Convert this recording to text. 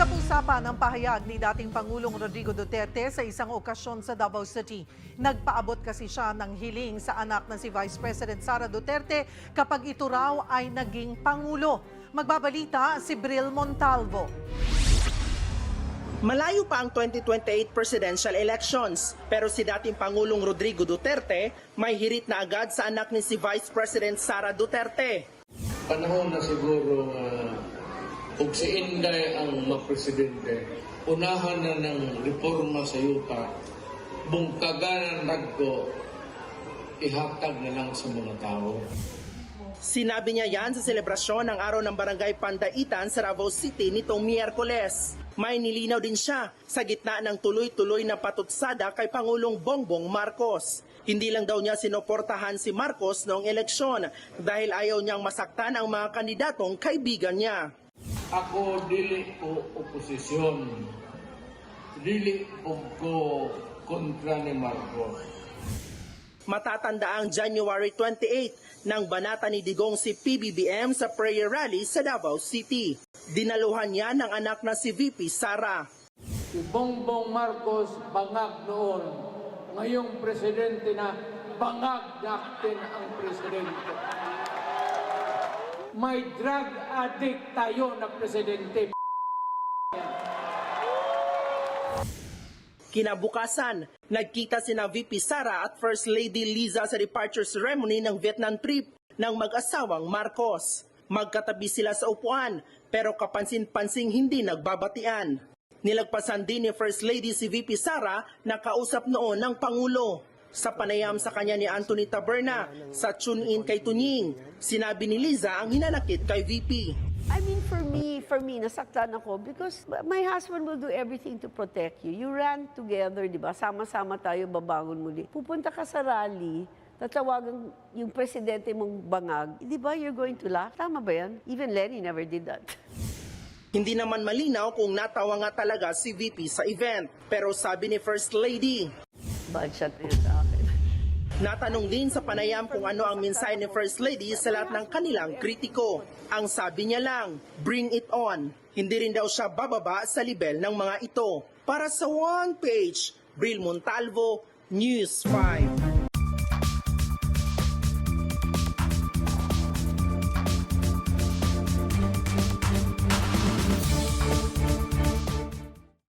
Usap-usapan ang pahayag ni dating Pangulong Rodrigo Duterte sa isang okasyon sa Davao City. Nagpaabot kasi siya ng hiling sa anak na si Vice President Sara Duterte kapag ito raw ay naging Pangulo. Magbabalita si Bril Montalvo. Malayo pa ang 2028 presidential elections, pero si dating Pangulong Rodrigo Duterte may hirit na agad sa anak ni si Vice President Sara Duterte. panahon na siguro uh, kung si Inday ang mapresidente, unahan na ng reforma sa yuta, bungkagan ng nagko, ihatag na lang sa mga tao. Sinabi niya yan sa selebrasyon ng araw ng Barangay Pandaitan sa Davao City nitong Miyerkules. May nilinaw din siya sa gitna ng tuloy-tuloy na patutsada kay Pangulong Bongbong Marcos. Hindi lang daw niya sinoportahan si Marcos noong eleksyon dahil ayaw niyang masaktan ang mga kandidatong kaibigan niya. Ako dili ko oposisyon. Dili ko ko kontra ni Marcos. Matatanda ang January 28 nang banata ni Digong si PBBM sa prayer rally sa Davao City. Dinaluhan niya ng anak na si VP Sara. Si Bongbong Marcos bangag noon. Ngayong presidente na bangag natin ang presidente. May drug addict tayo na presidente. Kinabukasan, nagkita sina VP Sara at First Lady Liza sa departure ceremony ng Vietnam trip ng mag-asawang Marcos. Magkatabi sila sa upuan pero kapansin-pansing hindi nagbabatian. Nilagpasan din ni First Lady si VP Sara na kausap noon ng Pangulo. Sa panayam sa kanya ni Anthony Taberna sa tune-in kay Tunying, sinabi ni Liza ang hinanakit kay VP. I mean, for me, for me, nasaktan ako because my husband will do everything to protect you. You ran together, di ba? Sama-sama tayo babangon muli. Pupunta ka sa rally, tatawagan yung presidente mong bangag, di ba you're going to laugh? Tama ba yan? Even Lenny never did that. Hindi naman malinaw kung natawa nga talaga si VP sa event. Pero sabi ni First Lady, Bad shot na yun sa akin. Natanong din sa panayam kung ano ang mensahe ni First Lady sa lahat ng kanilang kritiko. Ang sabi niya lang, bring it on. Hindi rin daw siya bababa sa level ng mga ito. Para sa one page, Bril Montalvo, News 5.